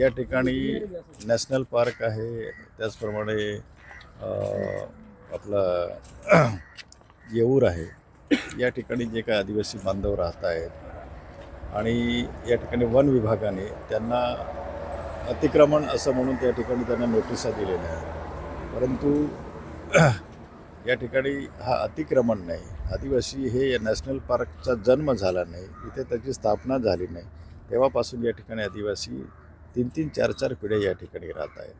या ठिकाणी national park आहे. त्याचप्रमाणे आपलं आपला येऊर आहे. या ठिकाणी जे काही आदिवासी बांधव राहत आहेत आणि या ठिकाणी वन विभागाने त्यांना अतिक्रमण असं म्हणून त्या ठिकाणी त्यांना नोटिसा दिलेल्या आहेत. परंतु या ठिकाणी हा अतिक्रमण नाही. आदिवासी हे नॅशनल पार्कचा जन्म झाला नाही. इथे त्याची स्थापना झाली नाही. तेव्हापासून या ठिकाणी आदिवासी तीन तीन चार चार पिढ्या या ठिकाणी राहत आहेत.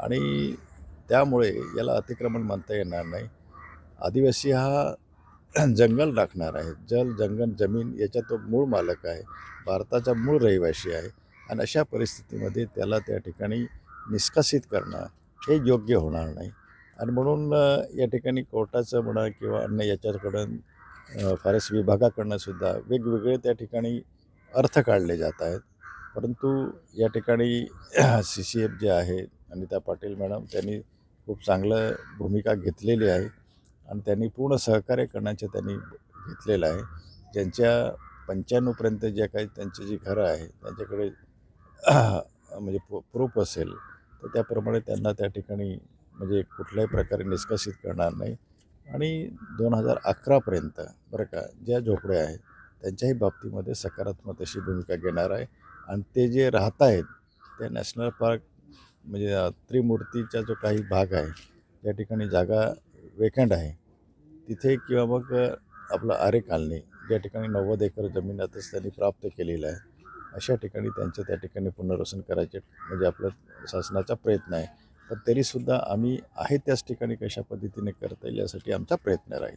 आणि त्यामुळे याला अतिक्रमण म्हणता येणार नाही. आदिवासी हा जंगल राखणार आहे. जल जंगल जमीन याचा तो मूळ मालक आहे. भारताचा मूळ रहिवासी आहे. आणि अशा परिस्थितीमध्ये त्याला त्या ठिकाणी निष्कासित करणं हे योग्य होणार नाही. आणि म्हणून या ठिकाणी कोर्टाचं म्हणा किंवा अन्य याच्याकडून फॉरेस्ट विभागाकडनं सुद्धा वेगवेगळे त्या ठिकाणी अर्थ काढले जात आहेत. परंतु या ठिकाणी सी सी एफ जे आहे अनिता पाटील मॅडम त्यांनी खूप चांगलं भूमिका घेतलेली आहे आणि त्यांनी पूर्ण सहकार्य करण्याचे त्यांनी घेतलेलं आहे. ज्यांच्या पंच्याण्णवपर्यंत ज्या काही त्यांची जी घरं आहे त्यांच्याकडे म्हणजे प्रूफ असेल तर त्याप्रमाणे त्यांना त्या ठिकाणी म्हणजे कुठल्याही प्रकारे निष्कासित करणार नाही. आणि दोन हजार अकरापर्यंत बरं का ज्या झोपड्या आहेत त्यांच्याही बाबतीमध्ये सकारात्मक अशी भूमिका घेणार आहे. आणि ते जे राहत आहेत ते नॅशनल पार्क म्हणजे त्रिमूर्तीचा जो काही भाग आहे त्या ठिकाणी जागा वेकंड आहे. तिथे किंवा मग आपलं आरे कालनी ज्या ठिकाणी नव्वद एकर जमीन आताच त्यांनी प्राप्त केलेलं आहे अशा ठिकाणी त्यांचं त्या ठिकाणी पुनर्वसन करायचे म्हणजे आपलं शासनाचा प्रयत्न आहे. पण तरीसुद्धा आम्ही आहे त्याच ठिकाणी कशा पद्धतीने करता येईल यासाठी आमचा प्रयत्न राहील